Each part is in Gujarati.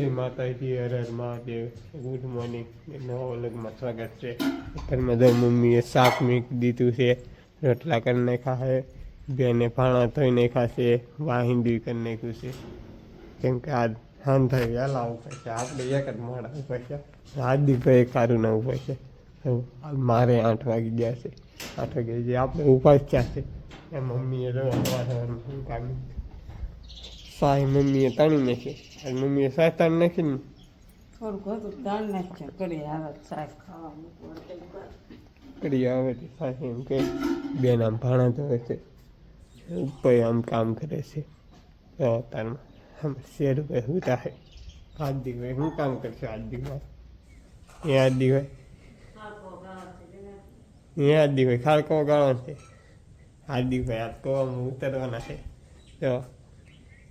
જય માતાજી હર હર મહાદેવ ગુડ મોર્નિંગ નવો અલગમાં સ્વાગત છે. ઘરમાં તો મમ્મીએ શાક મીક દીધું છે, રોટલા કરી નાખ્યા છે, બેને ભાણા ધોઈ નાખ્યા છે વાહિંદી કરી નાખ્યું છે. કેમ કે આ હાન થઈ વહેલા ઉપર છે, આપણે એક જ મોડા ઉપર છે. હાર્દિકભાઈ સારું ના ઉપર છે. મારે આઠ વાગી ગયા છે. આઠ વાગે જે આપણે ઉપાસ થયા છે, એ મમ્મીએ રવા કામ સાઈ મમ્મીએ તાણી નાખી અને મમ્મીએ સાય તાણી નાખી ને દાળ નાખ્યા કરી આવે શાક ખાવાનું કરી આવે તે સાઈ એમ કે બેન આમ ભાણા ધોવે છે ભાઈ આમ કામ કરે છે અવતારમાં આમ શેર ભાઈ શું થાય આજ દીકભાઈ શું કામ કરશે આજ દીકભાઈ એ આજ દીકભાઈ એ હાથ દીકભાઈ ખાડકો ગાળો છે હાથ દીકભાઈ હાથ કોવામાં ઉતરવાના છે તો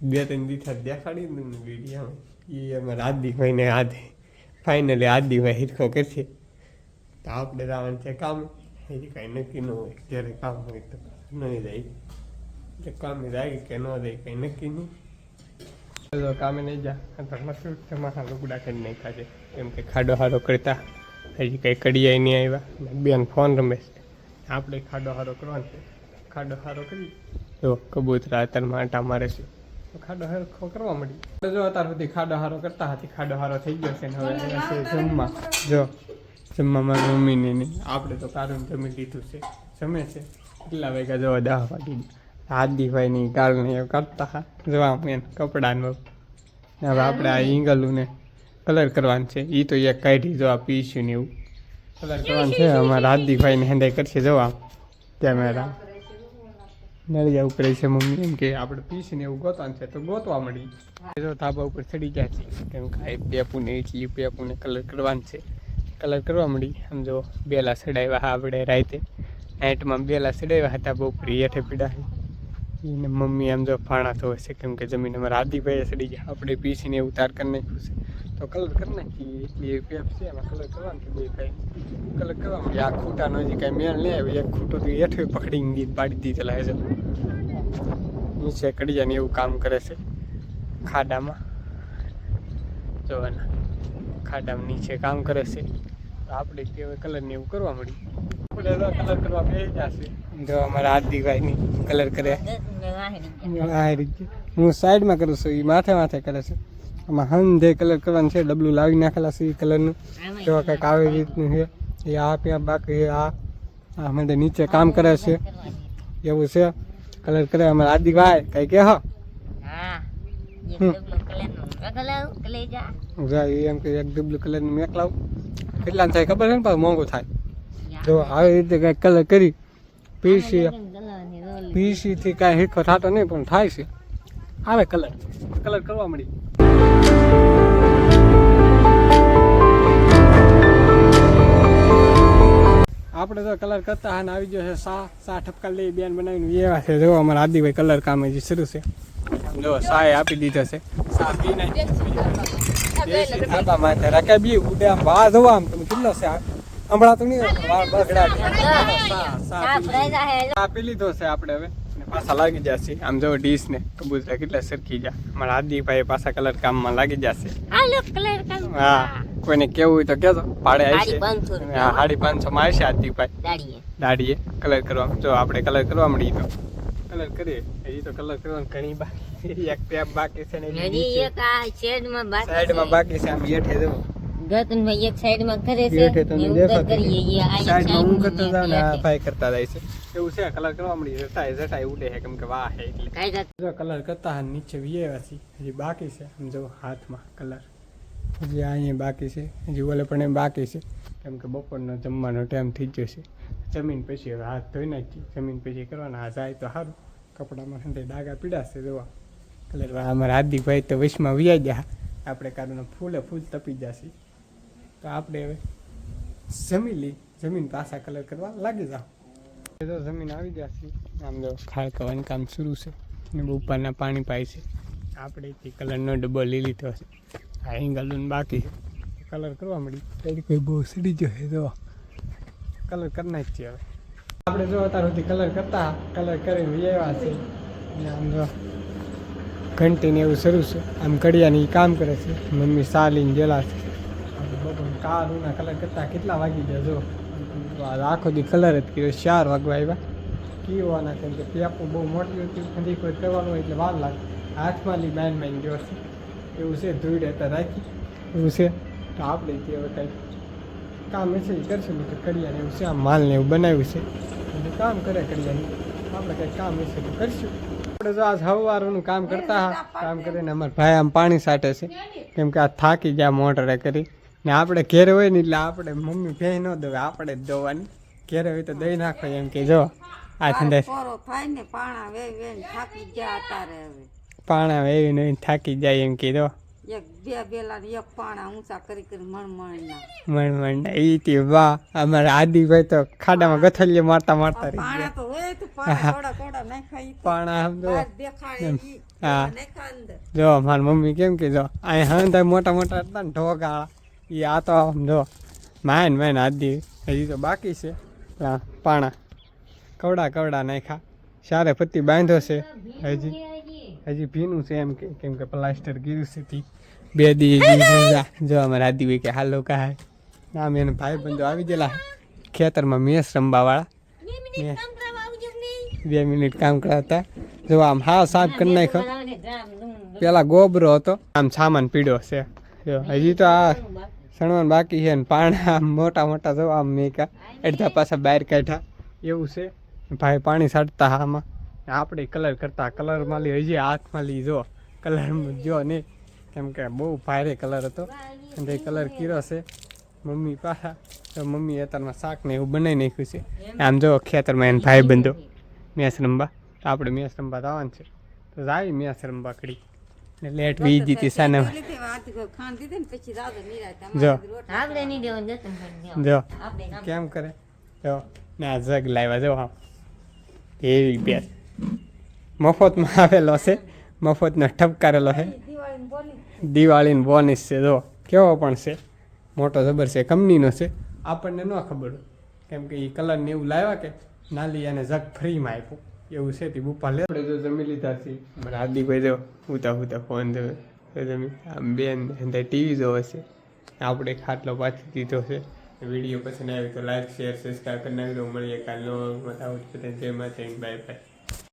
બે ત્રણ દિવસ દેખાડી ને વિડીયામાં એ અમારા હાર્દિકભાઈને આધે ફાઇનલી હાર્દિકભાઈ હિરખો કરશે તો આપણે રાવણ છે કામ. હજી કાંઈ નક્કી ન હોય. જ્યારે કામ હોય તો નહીં જાય. એટલે કામે જાય કે ન જાય કાંઈ નક્કી નહીં. ચાલો કામે નહીં જા. તો છે તમારા લુગડા કરી નાખ્યા છે. કેમ કે ખાડો હારો કરતા. હજી કંઈ કડિયાય નહીં આવ્યા. બેન ફોન રમે છે. આપણે ખાડો હારો કરવાનો છે. ખાડો હારો કરી. તો કબૂતરા અત્યારે આંટા મારે છે. ખાડો હારો કરવા મળી જો અત્યાર સુધી ખાડો હારો કરતા હતી ખાડો હારો થઈ ગયો છે ને હવે જમવા. જો જમવા મારી મમ્મીને ને આપણે તો કારું જમી લીધું છે. જમે છે. કેટલા વાગ્યા જવા દહ વાગી હાદીભાઈની ગાળને એવું કરતા હા જોવા મેન કપડાનું. હવે આપણે આ ઈંગલું ને કલર કરવાનું છે. એ તો એક કાઢી જો આ પીસ્યું ને એવું. કલર કરવાનું છે. અમારા હાર્દિકભાઈને હેન્ડાઈ કરશે જોવા. કેમેરા. નળિયા ઉપર છે મમ્મી. એમ કે આપણે પીસીને એવું ગોતવાનું છે, તો ગોતવા મળી જો ધાબા ઉપર ચડી ગયા છે. કેમ કે આ પેપુને એટલી પેપુને કલર કરવાનું છે. કલર કરવા મળી આમ જો બેલા સડાવ્યા આપણે રાતે. નાઇટમાં બેલા સડાવ્યા હતા ઉપર હેઠે પીડા એને મમ્મી આમ જો ફાણા તો હશે કેમ કે જમીન અમારા આદિભાઈએ સડી ગયા. આપણે પીસીને એવું તાર કરી નાખ્યું છે. તો કલર કરી નાખીએ. એટલી પેપ છે એમાં કલર કરવાનું કે બે ભાઈ. કલર કરવા મળી આ ખૂટાનો હજી કાંઈ મેળ નહીં આવ્યો એક ખૂટો તો હેઠે પકડીને દીધ પાડી દીધેલા છે નીચે કડિયાને એવું કામ કરે છે ખાડામાં. જોવાના ખાડામાં નીચે કામ કરે છે. તો આપણે તે હવે કલરને એવું કરવા મળી કલર કરવા બે જશે જો અમારા હાર્દિકભાઈની કલર કરે. આ રીતે હું સાઈડમાં કરું છું એ માથે માથે કરે છે. આમાં હંધે કલર કરવાનું છે ડબલું લાવી નાખેલા છે એ કલરનું એવા કંઈક આવી રીતનું છે. એ આ ત્યાં બાકી આ. આ તો નીચે કામ કરે છે. એવું છે. કલર કરે અમારા હાર્દિકભાઈ કઈ કે હા એમ કે એક ડબલું કલરનું મેક લાવું કેટલા થાય ખબર છે ને પણ મોંઘું થાય. જો આવી રીતે કંઈક કલર કરી પીસી પીસીથી કાંઈ હિરખો થતો નહીં પણ થાય છે. આવે કલર કલર કરવા મળી આપણે તો કલર કરતા હા આવી ગયો છે સા સા ઠપકા લઈ બેન બનાવીને એવા છે. જો અમારા આદિભાઈ કલર કામ હજી શરૂ છે. જો સાએ આપી દીધો છે. સા પી નાખી ધાબા માથે રાખે બી ઉડે આમ વાહ જોવા આમ. તમે કેટલો છે? હમણાં તો નહીં? બગડા સા સા આપી લીધો. છે આપણે હવે. પાછા લાગી જશે. આમ જો ડીશ ને કબૂતરા કેટલા સરખી જા મારા હાર્દિકભાઈ પાછા કલર કામમાં લાગી જશે. હા કોઈને કેવું હોય તો કેજો ભાડે આવશે. હા સાડી પાંચસો માં આવશે હાર્દિકભાઈ. દાઢીએ કલર કરવા જો આપણે કલર કરવા મળી તો. કલર કરીએ. હજી તો કલર કરવાનું ઘણી બાકી. એક ટેપ બાકી છે ને સાઈડમાં બાકી છે. આમ બેઠે જો. ગતનભાઈ એક સાઈડ કરે છે હેઠે તમને ને ઉપર દેખાતું કરીએ આ સાઈડમાં હું side જાઉં ને આ ભાઈ કરતા જાય છે. એવું છે કલર કરવા મળી જટાય જટાય ઉડે છે કેમ કે વાહ છે એટલે. કાંઈ જો કલર કરતા હા નીચે વિયેવા હજી બાકી છે. આમ જો હાથમાં કલર. હજી અહીંયા બાકી છે હજી ઓલે પણ એમ બાકી છે. કેમ કે બપોરનો જમવાનો ટાઈમ થઈ ગયો છે. જમીન પછી હવે હાથ ધોઈ નાખી જમીન પછી કરવાના આ જાય તો સારું. કપડામાં ડાગા ડાઘા પીડાશે જોવા. કલર અમારા હાર્દિકભાઈ તો વિશમાં વિયાઈ ગયા. આપણે કારણે ફૂલે ફૂલ તપી જશે તો આપણે હવે જમી લઈ જમીન પાછા કલર કરવા લાગી જાઓ. એ તો જમીન આવી જશે આમ જો ખાળ કરવાનું કામ શરૂ છે ને ઉપરના પાણી પાય છે. આપણે તે કલરનો ડબ્બો લઈ લીધો છે. આ એંગલનું બાકી છે. કલર કરવા મળી. ત્યારે કોઈ બહુ સડી છે તો. કલર કરી નાખીએ હવે. આપણે જો અત્યાર સુધી કલર કરતા કલર કરીને વ્યવા છે. ને આમ જો ઘંટીને એવું શરૂ છે. આમ કડિયાની કામ કરે છે. મમ્મી સાલીને ગયેલા છે. બપોર કાળુના કલર કરતાં કેટલા વાગી ગયા, જો. આખો દી કલર જ કર્યો, ચાર વાગવા આવ્યા. કીવાના કેમ કે પેપું બહુ મોટી હતી ફરી કોઈ કરવાનું હોય એટલે વાર લાગે. હાથમાં લી માઇન માઇન ગયો છે. એવું છે ધોઈ રહેતા રાખી. એવું છે? તો આપણે તે હવે કંઈક કામ હશે એ કરશું તો કડિયાને એવું છે, આમ માલને એવું બનાવ્યું છે. કામ કરે કડિયાનું આપણે કંઈક કામ હશે તો કરશું. આપણે જો આજ સવારનું કામ કરતા કામ કરીને અમારા ભાઈ આમ પાણી સાટે છે. કેમ કે આ થાકી ગયા મોટરે કરી. ને આપણે ઘેર હોય ને એટલે આપણે મમ્મી ભેં ન દવે આપણે જ દોવાની. ઘેર હોય તો દઈ નાખો એમ કે જો આ ને પાણા વે વે ને થાકી જાય એમ કીધો એક બે બેલા એક પાણા ઊંચા કરી કરી મણ ના મણ મણ ઈ તે વાહ અમારા આદિભાઈ તો ખાડામાં ગથલીએ મારતા મારતા રહી પાણા તો હોય તો પાણા થોડા થોડા નાખાય પાણા આમ જો. બહાર ઈ. હા. જો મારી મમ્મી કેમ કે જો હંધા મોટા મોટા હતા ને ઢોગાળા. એ આ તો આમ જો માન માન આદિ હજી તો બાકી છે. પાણા. કવડા કવડા નાખ્યા. સારે પત્તી બાંધો છે. હજી હજી ભીનું છે એમ કે, કેમ કે પ્લાસ્ટર કીધું છે તી. બે દી જો અમારે આદી હોય કે, હાલો કહે નામ એને ભાઈ બંધો આવી ગયેલા. ખેતરમાં મેસ રમવાવાળા. બે મિનિટ કામ કરાતા જો આમ હા સાફ કરી નાખ્યો. પેલા ગોબરો હતો. આમ સામાન પીડ્યો છે. જો, હજી તો આ સણવાનું બાકી છે ને પાણા આમ મોટા મોટા જો આમ મેકા. અડધા પાછા બહાર કાઢ્યા. એવું છે. ભાઈ પાણી સાટતા આમાં. આપણે કલર કરતા કલરમાં માલી હજી હાથમાં લી જો. કલર જો નહીં. કેમ કે બહુ ભારે કલર હતો. અને કલર કીરો છે. મમ્મી પાછા. તો મમ્મી અત્યારમાં શાક ને એવું બનાવી નાખ્યું છે. આમ જો ખેતરમાં એને ભાઈ બંધો મેસ રમવા આપણે મેસ રમવા જવાનું છે. તો જાય મેસ રમવા કડી લેટ વી જીતી સાને જો. જો કેમ. કરે? જો. ના જગ લાવ્યા જો હા. એવી બે મફતમાં આવેલો છે. મફતનો ઠપકારેલો છે. દિવાળીનો બોનસ છે જો. કેવો પણ છે. મોટો જબર છે કંપનીનો છે. આપણને ન ખબર કેમ કે એ કલર ને એવું લાવ્યા કે નાલી અને જગ ફ્રીમાં આપ્યું. એવું છે તે બુપા લે આપણે તો જમી લીધા છે મારા હાર્દિકભાઈ જો ઉતા હુતા ફોન તો જમી. આમ બેન અંદર ટીવી જોવે છે. આપણે ખાટલો પાછી દીધો છે. વીડિયો પસંદ આવ્યો તો લાઈક શેર સબસ્ક્રાઈબ કરી નાખજો મળીએ કાલનો જ જેમાં જય માતા બાય બાય